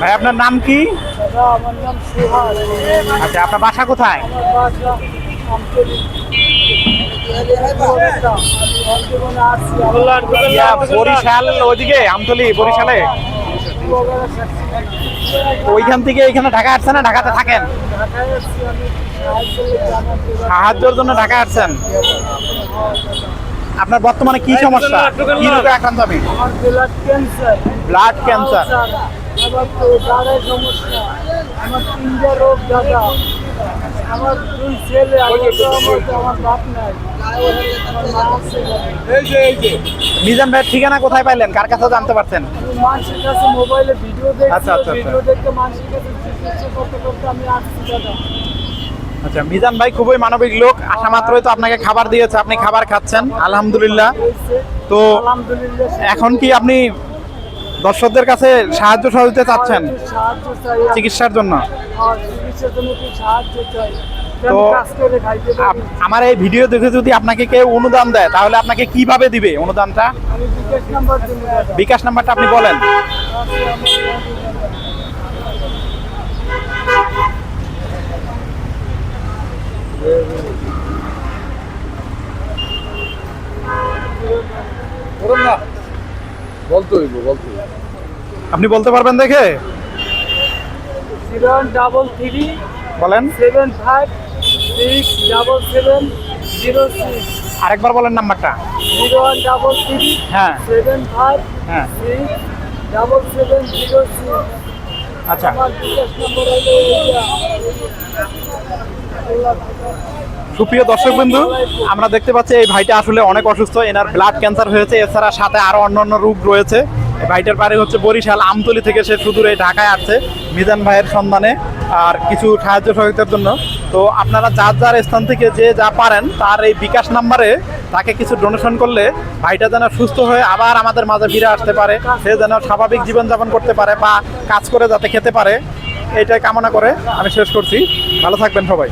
ভাই আপনার নাম কি? আচ্ছা আপনার বাসা কোথায়? আসছি বরিশাল ওইদিকে আমতলি বরিশালে? ওইখান থেকে এইখানে ঢাকা আসছেন না? ঢাকাতে থাকেন? আসছি সাহায্যের জন্য ঢাকা আসছেন? আপনার বর্তমানে কি সমস্যা? কি রোগে আক্রান্ত আমি ব্লাড ক্যান্সার আমার তো দাঁড়ায় সমস্যা আমার তিনটা রোগ দাদা আমার দুই ছেলে আমার বাপ নাই মিজান ভাইয়ের ঠিকানা কোথায় পাইলেন? কার কাছে জানতে পারছেন? মানুষের মোবাইলে ভিডিও আচ্ছা, আচ্ছা, আচ্ছা মিজান ভাই খুবই মানবিক লোক। আসা মাত্রই তো আপনাকে খাবার দিয়েছে আপনি খাবার খাচ্ছেন আলহামদুলিল্লাহ। তো এখন কি আপনি দর্শকদের কাছে সাহায্য সহযোগিতা চাচ্ছেন চাই চিকিৎসার জন্য? চাই। তো আমার এই ভিডিও দেখে যদি আপনাকে কেউ অনুদান দেয় তাহলে আপনাকে কীভাবে দিবে অনুদানটা? বিকাশ নাম্বারটা আপনি বলেন। না। বলতে হইব বলতে আপনি বলতে পারবেন দেখে? জিরো ডাবল থ্রি বলেন। Seven five six double seven zero six. আরেকবার বলেন নাম্বারটা। জিরো ওয়ান ডাবল থ্রি হ্যাঁ। সেভেন ফাইভ হ্যাঁ। Six double seven zero six. আচ্ছা। আমার বিকাশ নম্বর হলো সুপ্রিয় দর্শক বন্ধু আমরা দেখতে পাচ্ছি এই ভাইটা আসলে অনেক অসুস্থ, এনার ব্লাড ক্যান্সার হয়েছে, এছাড়া সাথে আরও অন্যান্য রোগ রয়েছে। ভাইটার বাড়ি হচ্ছে বরিশাল, আমতলি থেকে সে সুদূরে ঢাকায় আসছে, মিজান ভাইয়ের সন্ধানে, আর কিছু সাহায্য সহযোগিতার জন্য। তো আপনারা যার যার স্থান থেকে যে যা পারেন, তার এই বিকাশ নাম্বারে তাকে কিছু ডোনেশন করলে ভাইটা যেন সুস্থ হয়ে আবার আমাদের মাঝে ফিরে আসতে পারে, সে যেন স্বাভাবিক জীবনযাপন করতে পারে বা কাজ করে যাতে খেতে পারে, এইটাই কামনা করে আমি শেষ করছি। ভালো থাকবেন সবাই।